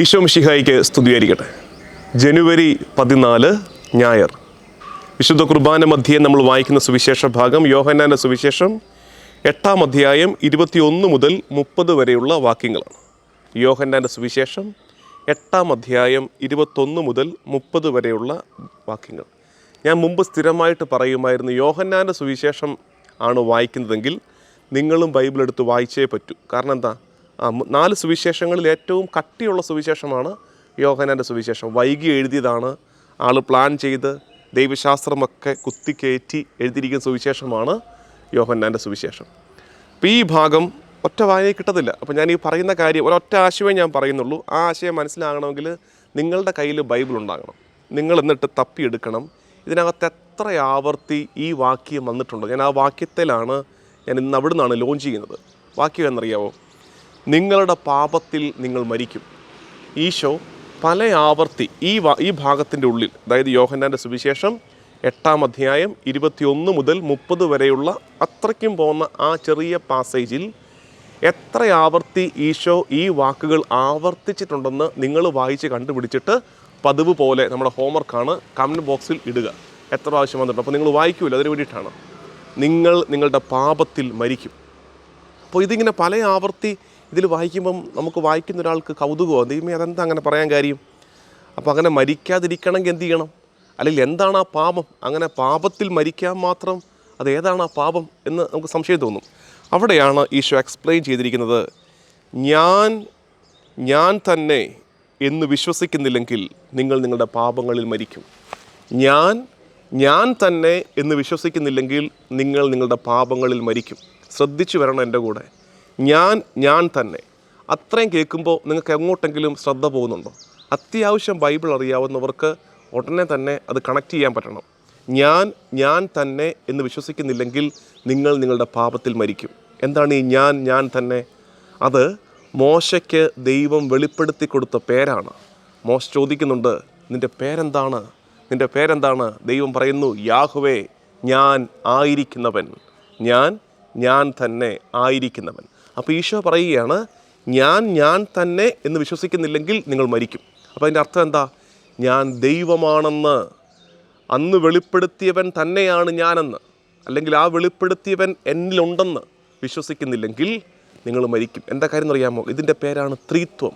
ഈശോ മിഷിഹായിക്ക് സ്തുതിയായിരിക്കട്ടെ. ജനുവരി പതിനാല് ഞായർ. വിശുദ്ധ കുർബാന മധ്യേ നമ്മൾ വായിക്കുന്ന സുവിശേഷ ഭാഗം യോഹന്നാന്റെ സുവിശേഷം എട്ടാം അധ്യായം ഇരുപത്തിയൊന്ന് മുതൽ മുപ്പത് വരെയുള്ള വാക്യങ്ങളാണ്. യോഹന്നാന്റെ സുവിശേഷം എട്ടാം അധ്യായം ഇരുപത്തൊന്ന് മുതൽ മുപ്പത് വരെയുള്ള വാക്യങ്ങൾ. ഞാൻ മുമ്പ് സ്ഥിരമായിട്ട് പറയുമായിരുന്നു യോഹന്നാന്റെ സുവിശേഷം ആണ് വായിക്കുന്നതെങ്കിൽ നിങ്ങളും ബൈബിൾ എടുത്ത് വായിച്ചേ പറ്റൂ. കാരണം എന്താ? നാല് സുവിശേഷങ്ങളിൽ ഏറ്റവും കട്ടിയുള്ള സുവിശേഷമാണ് യോഹനാന്റെ സുവിശേഷം. വൈകി എഴുതിയതാണ്. ആൾ പ്ലാൻ ചെയ്ത് ദൈവശാസ്ത്രമൊക്കെ കുത്തിക്കയറ്റി എഴുതിയിരിക്കുന്ന സുവിശേഷമാണ് യോഹന്നാന്റെ സുവിശേഷം. അപ്പോൾ ഈ ഭാഗം ഒറ്റ വായനയിൽ കിട്ടത്തില്ല. അപ്പോൾ ഞാൻ ഈ പറയുന്ന കാര്യം ഒരൊറ്റ ആശയമേ ഞാൻ പറയുന്നുള്ളൂ. ആ ആശയം മനസ്സിലാകണമെങ്കിൽ നിങ്ങളുടെ കയ്യിൽ ബൈബിൾ ഉണ്ടാകണം. നിങ്ങൾ എന്നിട്ട് തപ്പിയെടുക്കണം. ഇതിനകത്ത് എത്ര ആവർത്തി ഈ വാക്യം വന്നിട്ടുണ്ടോ. ഞാൻ ആ വാക്യത്തിലാണ് ഞാൻ ഇന്ന് അവിടെ നിന്നാണ് ലോഞ്ച് ചെയ്യുന്നത്. വാക്യം എന്നറിയാവോ? നിങ്ങളുടെ പാപത്തിൽ നിങ്ങൾ മരിക്കും. ഈശോ പല ആവർത്തി ഈ ഈ ഭാഗത്തിന്റെ ഉള്ളിൽ അതായത് യോഹന്നാന്റെ സുവിശേഷം എട്ടാം അധ്യായം ഇരുപത്തിയൊന്ന് മുതൽ മുപ്പത് വരെയുള്ള അത്രയ്ക്കും പോകുന്ന ആ ചെറിയ പാസേജിൽ എത്ര ആവർത്തി ഈശോ ഈ വാക്കുകൾ ആവർത്തിച്ചിട്ടുണ്ടെന്ന് നിങ്ങൾ വായിച്ച് കണ്ടുപിടിച്ചിട്ട് പതിവ് പോലെ നമ്മുടെ ഹോംവർക്കാണ് കമന്റ് ബോക്സിൽ ഇടുക. എത്ര പ്രാവശ്യം വന്നിട്ടുണ്ട്? അപ്പോൾ നിങ്ങൾ വായിക്കൂല അതിന് വേണ്ടിയിട്ടാണ്. നിങ്ങൾ നിങ്ങളുടെ പാപത്തിൽ മരിക്കും. അപ്പോൾ ഇതിങ്ങനെ പല ആവർത്തി ഇതിൽ വായിക്കുമ്പം നമുക്ക് വായിക്കുന്ന ഒരാൾക്ക് കൗതുകമോ? ദൈവമേ അതെന്താ അങ്ങനെ പറയാൻ കാര്യം? അപ്പോൾ അങ്ങനെ മരിക്കാതിരിക്കണമെങ്കിൽ എന്ത് ചെയ്യണം? അല്ലെങ്കിൽ എന്താണ് ആ പാപം? അങ്ങനെ പാപത്തിൽ മരിക്കാൻ മാത്രം അത് ഏതാണ് ആ പാപം എന്ന് നമുക്ക് സംശയം തോന്നും. അവിടെയാണ് ഈശോ എക്സ്പ്ലെയിൻ ചെയ്തിരിക്കുന്നത് ഞാൻ ഞാൻ തന്നെ എന്ന് വിശ്വസിക്കുന്നില്ലെങ്കിൽ നിങ്ങൾ നിങ്ങളുടെ പാപങ്ങളിൽ മരിക്കും. ഞാൻ ഞാൻ തന്നെ എന്ന് വിശ്വസിക്കുന്നില്ലെങ്കിൽ നിങ്ങൾ നിങ്ങളുടെ പാപങ്ങളിൽ മരിക്കും. ശ്രദ്ധിച്ചു വരണം എന്റെ കൂടെ. ഞാൻ ഞാൻ തന്നെ. അത്രയും കേൾക്കുമ്പോൾ നിങ്ങൾക്ക് എങ്ങോട്ടെങ്കിലും ശ്രദ്ധ പോകുന്നുണ്ടോ? അത്യാവശ്യം ബൈബിൾ അറിയാവുന്നവർക്ക് ഉടനെ തന്നെ അത് കണക്ട് ചെയ്യാൻ പറ്റണം. ഞാൻ ഞാൻ തന്നെ എന്ന് വിശ്വസിക്കുന്നില്ലെങ്കിൽ നിങ്ങൾ നിങ്ങളുടെ പാപത്തിൽ മരിക്കും. എന്താണ് ഈ ഞാൻ ഞാൻ തന്നെ? അത് മോശയ്ക്ക് ദൈവം വെളിപ്പെടുത്തി കൊടുത്ത പേരാണ്. മോശ ചോദിക്കുന്നുണ്ട് നിന്റെ പേരെന്താണ്? നിന്റെ പേരെന്താണ്? ദൈവം പറയുന്നു യാഹുവേ ഞാൻ ആയിരിക്കുന്നവൻ. ഞാൻ ഞാൻ തന്നെ ആയിരിക്കുന്നവൻ. അപ്പോൾ ഈശോ പറയുകയാണ് ഞാൻ ഞാൻ തന്നെ എന്ന് വിശ്വസിക്കുന്നില്ലെങ്കിൽ നിങ്ങൾ മരിക്കും. അപ്പോൾ അതിന്റെ അർത്ഥം എന്താ? ഞാൻ ദൈവമാണെന്ന്. അന്ന് വെളിപ്പെടുത്തിയവൻ തന്നെയാണ് ഞാനെന്ന്. അല്ലെങ്കിൽ ആ വെളിപ്പെടുത്തിയവൻ എന്നിലുണ്ടെന്ന് വിശ്വസിക്കുന്നില്ലെങ്കിൽ നിങ്ങൾ മരിക്കും. എന്താ കാര്യം അറിയാമോ? ഇതിന്റെ പേരാണ് ത്രീത്വം.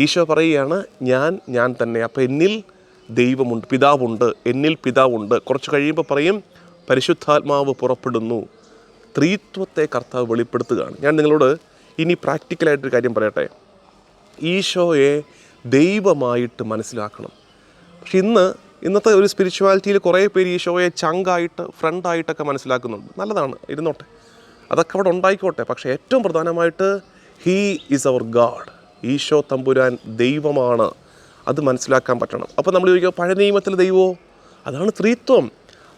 ഈശോ പറയുകയാണ് ഞാൻ ഞാൻ തന്നെ. അപ്പോൾ എന്നിൽ ദൈവമുണ്ട് പിതാവുണ്ട്. എന്നിൽ പിതാവുണ്ട്. കുറച്ച് കഴിയുമ്പോൾ പറയും പരിശുദ്ധാത്മാവ് പുറപ്പെടുന്നു. ത്രീത്വത്തെ കർത്താവ് വെളിപ്പെടുത്തുകയാണ്. ഞാൻ നിങ്ങളോട് ഇനി പ്രാക്ടിക്കലായിട്ടൊരു കാര്യം പറയട്ടെ. ഈശോയെ ദൈവമായിട്ട് മനസ്സിലാക്കണം. പക്ഷെ ഇന്ന് ഇന്നത്തെ ഒരു സ്പിരിച്വാലിറ്റിയിൽ കുറേ പേര് ഈശോയെ ചങ്കായിട്ട് ഫ്രണ്ടായിട്ടൊക്കെ മനസ്സിലാക്കുന്നുണ്ട്. നല്ലതാണ് ഇരുന്നോട്ടെ. അതൊക്കെ അവിടെ ഉണ്ടായിക്കോട്ടെ. പക്ഷേ ഏറ്റവും പ്രധാനമായിട്ട് he is our God Isho തമ്പുരാൻ ദൈവമാണ്. അത് മനസ്സിലാക്കാൻ പറ്റണം. അപ്പോൾ നമ്മൾ ചോദിക്കുക പഴയ നിയമത്തിലെ ദൈവമോ? അതാണ് സ്ത്രീത്വം.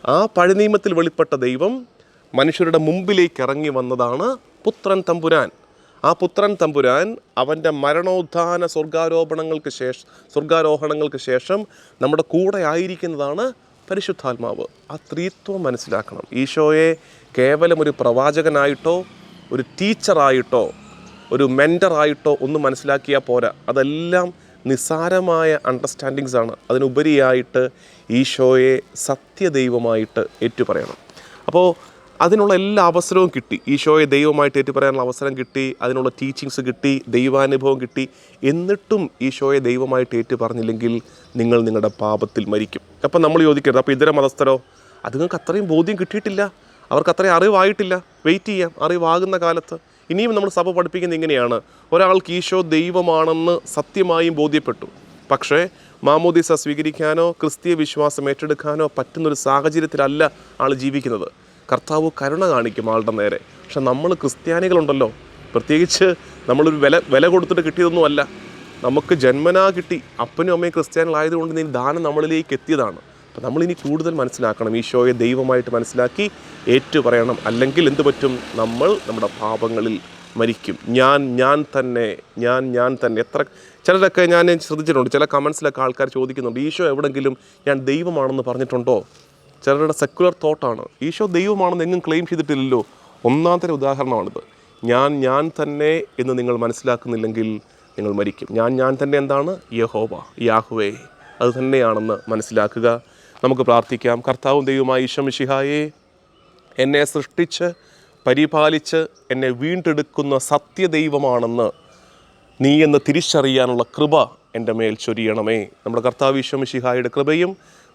ആ പഴയ നിയമത്തിൽ വെളിപ്പെട്ട ദൈവം മനുഷ്യരുടെ മുമ്പിലേക്ക് ഇറങ്ങി വന്നതാണ് പുത്രൻ തമ്പുരാൻ. ആ പുത്രൻ തമ്പുരാൻ അവന്റെ മരണോത്ഥാന സ്വർഗാരോപണങ്ങൾക്ക് ശേഷം സ്വർഗാരോഹണങ്ങൾക്ക് ശേഷം നമ്മുടെ കൂടെ ആയിരിക്കുന്നതാണ് പരിശുദ്ധാത്മാവ്. ആ സ്ത്രീത്വം മനസ്സിലാക്കണം. ഈശോയെ കേവലം ഒരു പ്രവാചകനായിട്ടോ ഒരു ടീച്ചറായിട്ടോ ഒരു മെന്ററായിട്ടോ ഒന്ന് മനസ്സിലാക്കിയാൽ പോരാ. അതെല്ലാം നിസ്സാരമായ അണ്ടർസ്റ്റാൻഡിങ്സ് ആണ്. അതിനുപരിയായിട്ട് ഈശോയെ സത്യദൈവമായിട്ട് ഏറ്റുപറയണം. അപ്പോൾ അതിനുള്ള എല്ലാ അവസരവും കിട്ടി. ഈശോയെ ദൈവമായിട്ട് ഏറ്റുപറയാനുള്ള അവസരം കിട്ടി അതിനുള്ള ടീച്ചിങ്സ് കിട്ടി ദൈവാനുഭവം കിട്ടി. എന്നിട്ടും ഈശോയെ ദൈവമായിട്ട് ഏറ്റു പറഞ്ഞില്ലെങ്കിൽ നിങ്ങൾ നിങ്ങളുടെ പാപത്തിൽ മരിക്കും. അപ്പം നമ്മൾ ചോദിക്കരുത് അപ്പോൾ ഇതര മതസ്ഥരോ അതുങ്ങൾക്ക് അത്രയും ബോധ്യം കിട്ടിയിട്ടില്ല. അവർക്ക് അത്രയും അറിവായിട്ടില്ല. വെയിറ്റ് ചെയ്യാം. അറിവാകുന്ന കാലത്ത്. ഇനിയും നമ്മൾ സഭ പഠിപ്പിക്കുന്നത് ഇങ്ങനെയാണ്. ഒരാൾക്ക് ഈശോ ദൈവമാണെന്ന് സത്യമായും ബോധ്യപ്പെട്ടു. പക്ഷേ മാമോദീസ സ്വീകരിക്കാനോ ക്രിസ്തീയ വിശ്വാസം ഏറ്റെടുക്കാനോ പറ്റുന്നൊരു സാഹചര്യത്തിലല്ല ആൾ ജീവിക്കുന്നത്. കർത്താവ് കരുണ കാണിക്കും ആളുടെ നേരെ. പക്ഷെ നമ്മൾ ക്രിസ്ത്യാനികളുണ്ടല്ലോ. പ്രത്യേകിച്ച് നമ്മളൊരു വില വില കൊടുത്തിട്ട് കിട്ടിയതൊന്നുമല്ല. നമുക്ക് ജന്മനാ കിട്ടി. അപ്പനും അമ്മയും ക്രിസ്ത്യാനികളായതുകൊണ്ട് നീ ദാനം നമ്മളിലേക്ക് എത്തിയതാണ്. അപ്പം നമ്മളിനി കൂടുതൽ മനസ്സിലാക്കണം. ഈശോയെ ദൈവമായിട്ട് മനസ്സിലാക്കി ഏറ്റു പറയണം അല്ലെങ്കിൽ എന്തു പറ്റും? നമ്മൾ നമ്മുടെ പാപങ്ങളിൽ മരിക്കും. ഞാൻ ഞാൻ തന്നെ ഞാൻ ഞാൻ തന്നെ. എത്ര ചിലരൊക്കെ ഞാൻ ശ്രദ്ധിച്ചിട്ടുണ്ട്. ചില കമൻസിലൊക്കെ ആൾക്കാർ ചോദിക്കുന്നുണ്ട്. ഈശോ എവിടെങ്കിലും ഞാൻ ദൈവമാണെന്ന് പറഞ്ഞിട്ടുണ്ടോ? ചിലരുടെ സെക്കുലർ തോട്ടാണ് ഈശോ ദൈവമാണെന്ന് എങ്ങും ക്ലെയിം ചെയ്തിട്ടില്ലല്ലോ. ഒന്നാമത്തെ ഉദാഹരണമാണിത്. ഞാൻ ഞാൻ തന്നെ എന്ന് നിങ്ങൾ മനസ്സിലാക്കുന്നില്ലെങ്കിൽ നിങ്ങൾ മരിക്കും. ഞാൻ ഞാൻ തന്നെ എന്താണ്? യഹോബ യാഹുവേ. അത് തന്നെയാണെന്ന് മനസ്സിലാക്കുക. നമുക്ക് പ്രാർത്ഥിക്കാം. കർത്താവും ദൈവമായി ഈശ്വമിഷിഹായേ എന്നെ സൃഷ്ടിച്ച് പരിപാലിച്ച് എന്നെ വീണ്ടെടുക്കുന്ന സത്യദൈവമാണെന്ന് നീ എന്ന് തിരിച്ചറിയാനുള്ള കൃപ എന്റെ മേൽ ചൊരിയണമേ. നമ്മുടെ കർത്താവ് ഈശ്വമിഷിഹായുടെ കൃപയും